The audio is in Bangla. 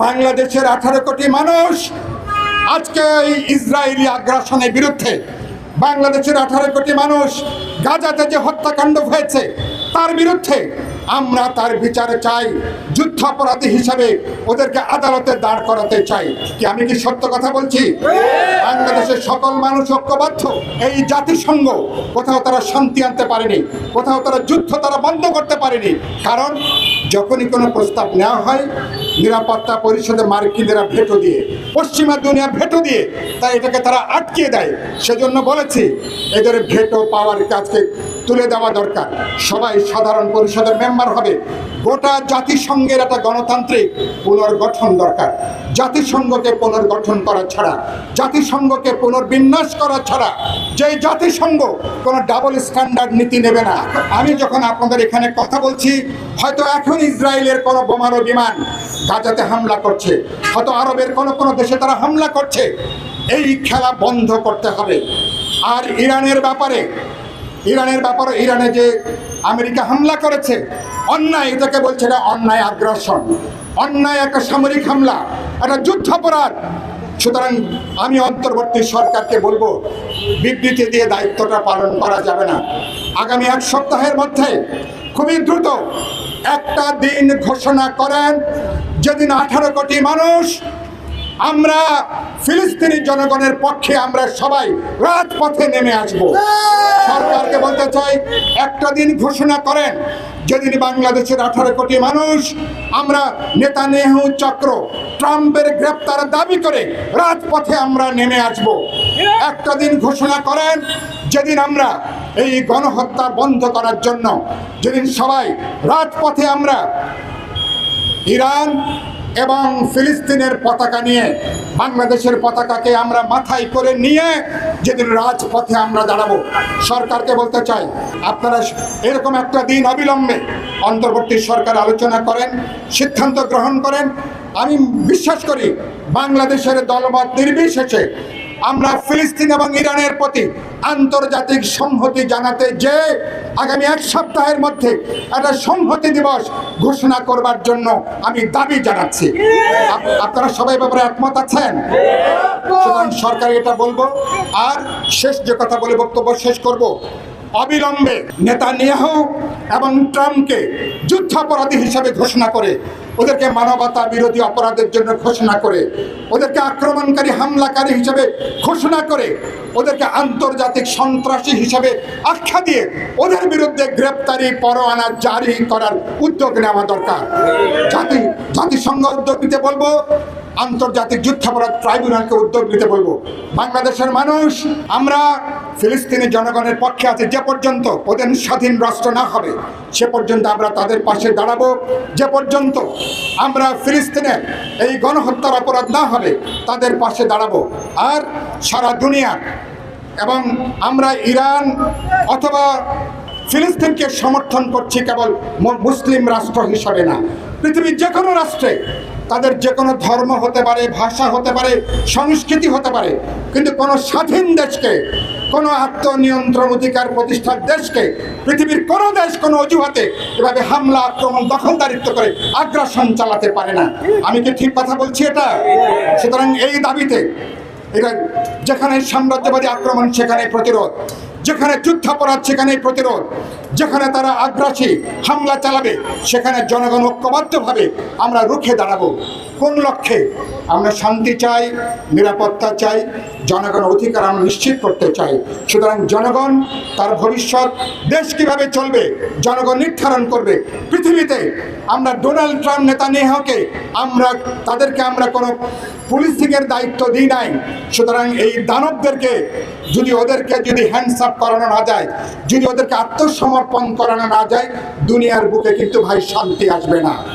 বাংলাদেশের আঠারো কোটি মানুষ আজকে এই ইসরায়েলি আগ্রাসনের বিরুদ্ধে বাংলাদেশের আঠারো কোটি মানুষ গাজাতে যে হত্যাকাণ্ড হয়েছে, তার বিরুদ্ধে আমরা তার বিচারে চাই, যুদ্ধাপরাধী হিসাবে ওদেরকে আদালতে দাঁড় করাতে চাই। কি আমি কি সত্য কথা বলছি? বাংলাদেশের সকল মানুষ ঐক্যবদ্ধ, এই জাতিসংঘ, কোথাও তারা শান্তি আনতে পারেনি, কোথাও তারা যুদ্ধ তারা বন্ধ করতে পারেনি। কারণ যখনই কোনো প্রস্তাব নেওয়া হয় নিরাপত্তা পরিষদে মার্কিনেরা ভেটো দিয়ে, পশ্চিমা দুনিয়া ভেটো দিয়ে তাই এটাকে তারা আটকে দেয়। সেজন্য বলেছি, এদের ভেটো পাওয়ার কাজকে তুলে দেওয়া দরকার। সবাই সাধারণ পরিষদের মেম্বার হবে। গোটা জাতিসংঘের একটা গণতান্ত্রিক পুনর্গঠন দরকার। জাতিসংঘকে পুনর্গঠন করা ছাড়া, জাতিসংঘকে পুনর্বিন্যাস করা ছাড়া যে জাতিসংঘ কোনো ডাবল স্ট্যান্ডার্ড নীতি নেবে না। আমি যখন আপনাদের এখানে কথা বলছি, হয়তো এখন ইসরায়েলের কোনো বোমারো বিমান গাজাতে হামলা করছে। হয়তো আরবের কোনো কোনো দেশে তারা হামলা করছে। এই খেলা বন্ধ করতে হবে। আর ইরানের ব্যাপারে ইরানের ব্যাপারে ইরানে যে আমেরিকা হামলা করেছে, অন্যায় এটাকে বলছে এটা অন্যায় আগ্রাসন। অন্যায় একটা সামরিক হামলা, একটা যুদ্ধাপরাধ। সুতরাং আমি অন্তর্বর্তী সরকারকে বলব, বিবৃতি দিয়ে দায়িত্বটা পালন করা যাবে না। আগামী এক সপ্তাহের মধ্যে খুবই দ্রুত একটা দিন ঘোষণা করেন যেদিন আঠারো কোটি মানুষ, আমরা ফিলিস্তিনি জনগণের পক্ষে আমরা সবাই রাজপথে নেমে আসব। সরকারকে বলতে চাই, একটা দিন ঘোষণা করেন, যেদিন বাংলাদেশের আঠারো কোটি মানুষ, আমরা নেতা নেহু চক্র, ট্রাম্পের গ্রেপ্তার দাবি করে রাজপথে আমরা নেমে আসব। একটা দিন ঘোষণা করেন, যেদিন আমরা এই গণহত্যা বন্ধ করার জন্য, যেদিন সবাই রাজপথে আমরা ইরান এবং ফিলিস্তিনের পতাকা নিয়ে বাংলাদেশের পতাকাকে আমরা মাথায় করে নিয়ে যেদিন রাজপথে আমরা দাঁড়াবো, সরকারকে বলতে চাই, আপনারা এরকম একটা দিন অবিলম্বে অন্তর্বর্তী সরকার আলোচনা করেন, সিদ্ধান্ত গ্রহণ করেন। আমি বিশ্বাস করি, বাংলাদেশের দলমত নির্বিশেষে আমরা ফিলিস্তিন এবং ইরানের প্রতি আন্তর্জাতিক সংহতি জানাতে যে আগামী এক সপ্তাহের মধ্যে একটা সংহতি দিবস ঘোষণা করবার জন্য আমি দাবি জানাচ্ছি। আপনারা সবাই ব্যাপারে একমত আছেন? সুতরাং সরকার এটা বলব। আর শেষ যে কথা বলে বক্তব্য শেষ করব। অবিলম্বে নেতা নেতানিয়াহু এবং ট্রাম্পকে যুদ্ধাপরাধী হিসাবে ঘোষণা করে, ওদেরকে মানবতা বিরোধী অপরাধের জন্য ঘোষণা করে, ওদেরকে আক্রমণকারী, হামলাকারী হিসেবে ঘোষণা করে, ওদেরকে আন্তর্জাতিক সন্ত্রাসী হিসাবে আখ্যা দিয়ে ওদের বিরুদ্ধে গ্রেপ্তারি, পরোয়ানা জারি করার উদ্যোগ নেওয়া দরকার। জাতি, জাতিসংঘ উদ্যোগ নিতে বলব, আন্তর্জাতিক যুদ্ধাপরাধ ট্রাইব্যুনালকে উদ্যোগ নিতে বলব। বাংলাদেশের মানুষ, আমরা ফিলিস্তিনি জনগণের পক্ষে আছে যে পর্যন্ত ওদের স্বাধীন রাষ্ট্র না হবে, সে পর্যন্ত আমরা তাদের পাশে দাঁড়াবো। যে পর্যন্ত আমরা ফিলিস্তিনের এই গণহত্যার অপরাধ না হবে, তাদের পাশে দাঁড়াবো। আর সারা দুনিয়া এবং আমরা ইরান অথবা ফিলিস্তিনকে সমর্থন করছি কেবল মুসলিম রাষ্ট্র হিসাবে না। পৃথিবীর যে কোনো রাষ্ট্রে তাদের যে কোনো ধর্ম হতে পারে, ভাষা হতে পারে, সংস্কৃতি হতে পারে, কিন্তু কোনো স্বাধীন দেশকে কোনো আত্মনিয়ন্ত্রণ অধিকার প্রতিষ্ঠার দেশকে, পৃথিবীর কোনো দেশ, কোনো অজুহাতে এভাবে হামলা, আক্রমণ, দখলদারিত্ব করে আগ্রাসন চালাতে পারে না। আমি কি ঠিক কথা বলছি এটা? সুতরাং এই দাবিতে এটা যেখানে সাম্রাজ্যবাদী আক্রমণ সেখানে প্রতিরোধ। যেখানে যুদ্ধাপরাধ সেখানে প্রতিরোধ। যেখানে তারা আগ্রাসী হামলা চালাবে, সেখানে জনগণ ঐক্যবদ্ধভাবে আমরা রুখে দাঁড়াবো। কোন লক্ষ্যে আমরা শান্তি চাই, নিরাপত্তা চাই জনগণ অধিকার আমরা নিশ্চিত করতে চাই? সুতরাং জনগণ, তার ভবিষ্যৎ, দেশ কীভাবে চলবে, জনগণ নির্ধারণ করবে। পৃথিবীতে আমরা ডোনাল্ড ট্রাম্প নেতা নেহাকে আমরা, তাদেরকে আমরা কোনো পুলিশ পুলিশিংয়ের দায়িত্ব দিই নাই। সুতরাং এই দানবদেরকে যদি ওদেরকে যদি হ্যান্ডস আপ করানো না যায়, যদি ওদেরকে আত্মসমর্পণ করানো না যায়, দুনিয়ার বুকে কিন্তু ভাই শান্তি আসবে না।